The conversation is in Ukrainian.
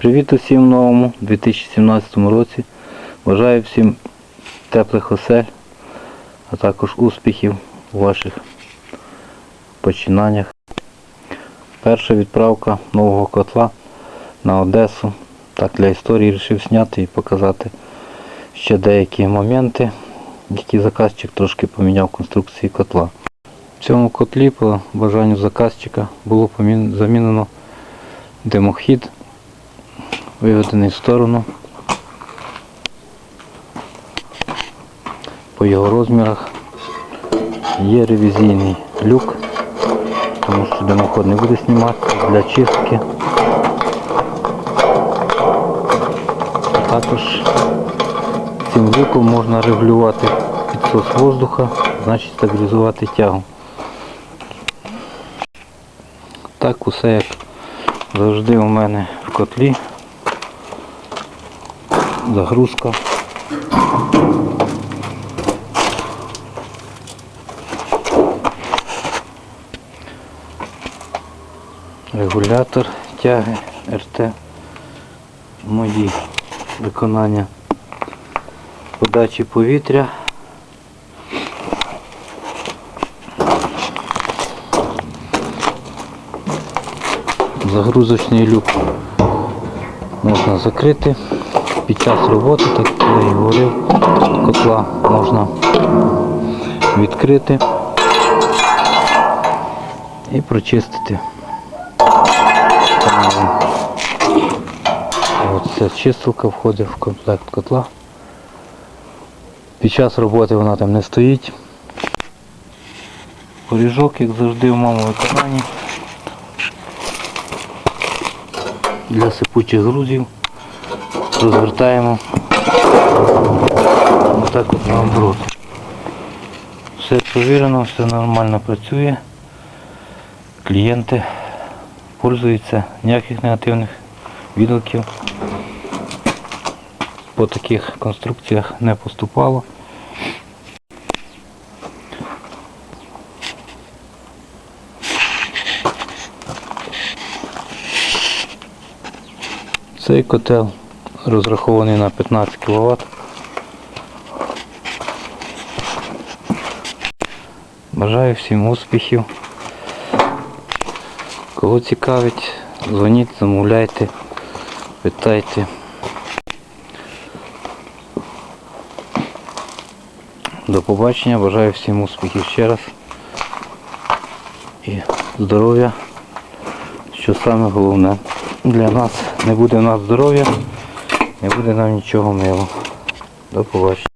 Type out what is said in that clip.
Привіт усім новому 2017 році. Бажаю всім теплих осель, а також успіхів у ваших починаннях. Перша відправка нового котла на Одесу. Так для історії вирішив зняти і показати ще деякі моменти, які заказчик трошки поміняв конструкції котла. В цьому котлі по бажанню заказчика було замінено димохід виведений в сторону. По його розмірах є ревізійний люк, тому що димоход не буде знімати для чистки. Також цим люком можна регулювати підсос воздуха, значить стабілізувати тягу. Так усе як завжди у мене в котлі. Загрузка. Регулятор тяги РТ. Мої виконання подачі повітря. Загрузочний люк можна закрити під час роботи, так як я і говорив, котла можна відкрити і прочистити канали. Ця чистилка входить в комплект котла. Під час роботи вона там не стоїть. Поріжок, як завжди в моєму виконанні. Для сипучих грузів розвертаємо отак от наоборот. Все провірено, все нормально працює. Клієнти пользуються, ніяких негативних відгуків по таких конструкціях не поступало. Цей котел розрахований на 15 кВт. Бажаю всім успіхів. Кого цікавить, дзвоніть, замовляйте, питайте. До побачення, бажаю всім успіхів ще раз. І здоров'я, що саме головне для нас. Не буде в нас здоров'я, не буде нам нічого мило. До побачення.